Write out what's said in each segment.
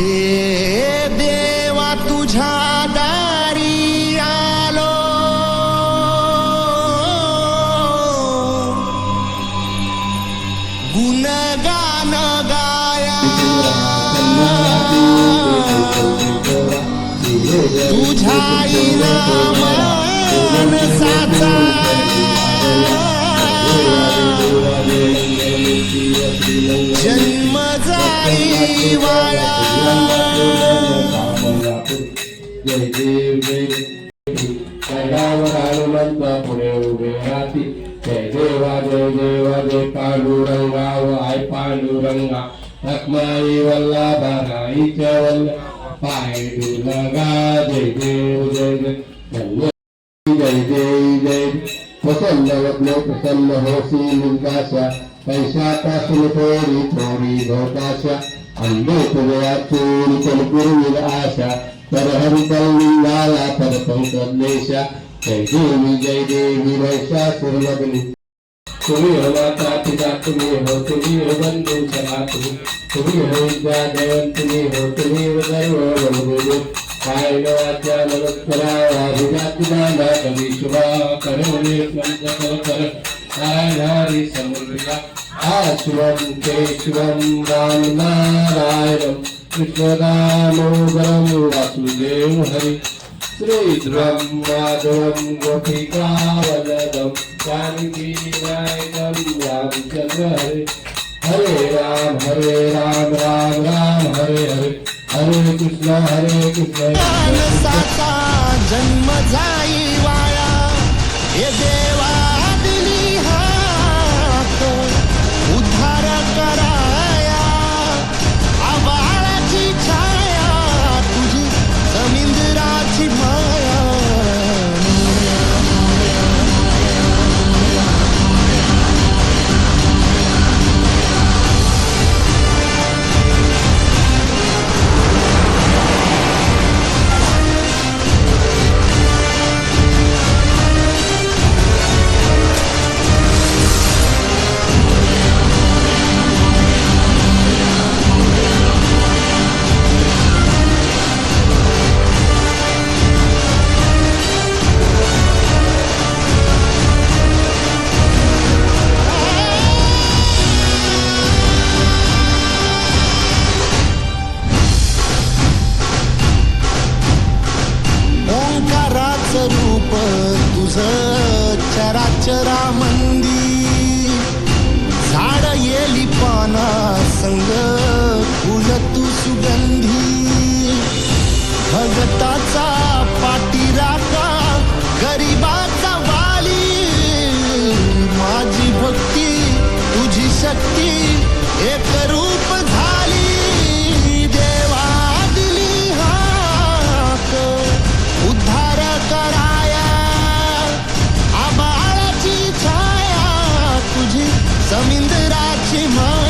हे देवा तुझ्या दारी आलो. गुणगान गाया. तुझ्या साचा. जन्म जाई वाया जय देव जय हनुमंत पुढे उभे राहती जय देवा जय देवा जय पांडुरंगा पांडुरंगा नाईच्या पाय जय देव जय जय प्रसन्न वग्न प्रसन्न होसी मुलकाशा पैशापासून थोडी थोडी भोवताशा अंधे तुझ्या चोरी कलपुरविल आशा तर हरिकल लिंगाला तर पंकलेशा जय देवी जय देवी महिषासुरमग्नी तुम्ही हो माता पिता तुम्ही हो तुम्ही हो बंधू सभा तुम्ही तुम्ही हो विद्या देवन तुम्ही हो तुम्ही हो सर्व बंधू काय आ ते शिवम राम नारायणम कृष्णदामोदरम वासुदेव हरी श्रीध्रुवं माधवं गोपिकावलदं जानकी रामचन्द्र हरे हरे राम हरे राम राम राम हरे हरे हरे कृष्ण भगताचा पाठीराखा गरिबाचा वाली. माझी भक्ती तुझी शक्ती एक रूप झाली. देवा दिली हाक उद्धार कराया. आबाळाची छाया तुझी समिंदराची माया.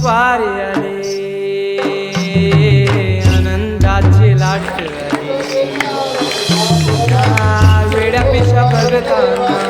स्वारी आली आनंदाची लाट आली. वेड्या पिशा भगताना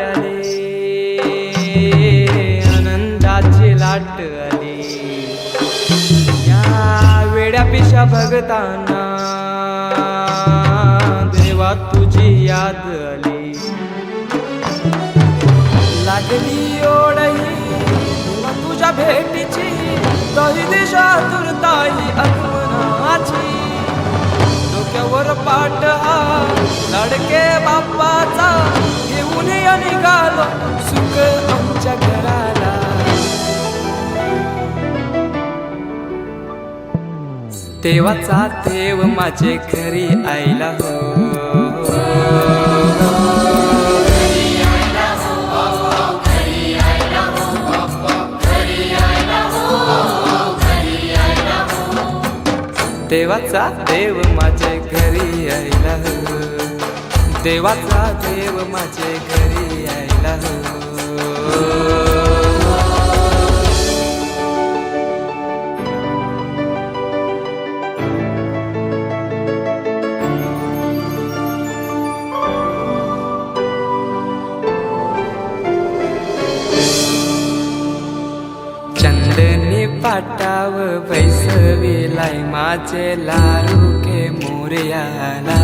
आली. आनंदाची लाट आली. या वेड्या पिशा भगताना देवा तुझी याद आली. लागली ओढही तुझ्या भेटीची तरी दिशा सुख आमच्या घराला. देवाचा देव माझे घरी आईला हो. हो. देवाचा देव माझे घरी आईला हो. देवाचा देव माझे घरी चंदनी पाटाव बैसविलाय माझे लारू के मोरयाला.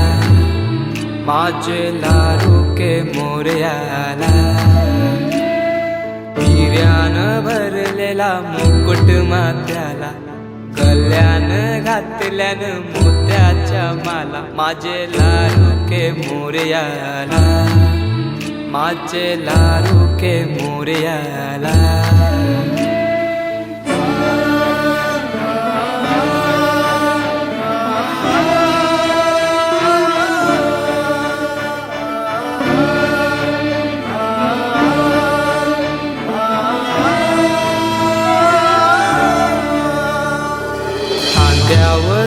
माझे लारू के मोरयाला. हिऱ्यान भरलेला मुकुट मात्याला कल्याण घातल्यान मोत्याच्या माला. माझे लारुके मोर्याला माझे लारुके के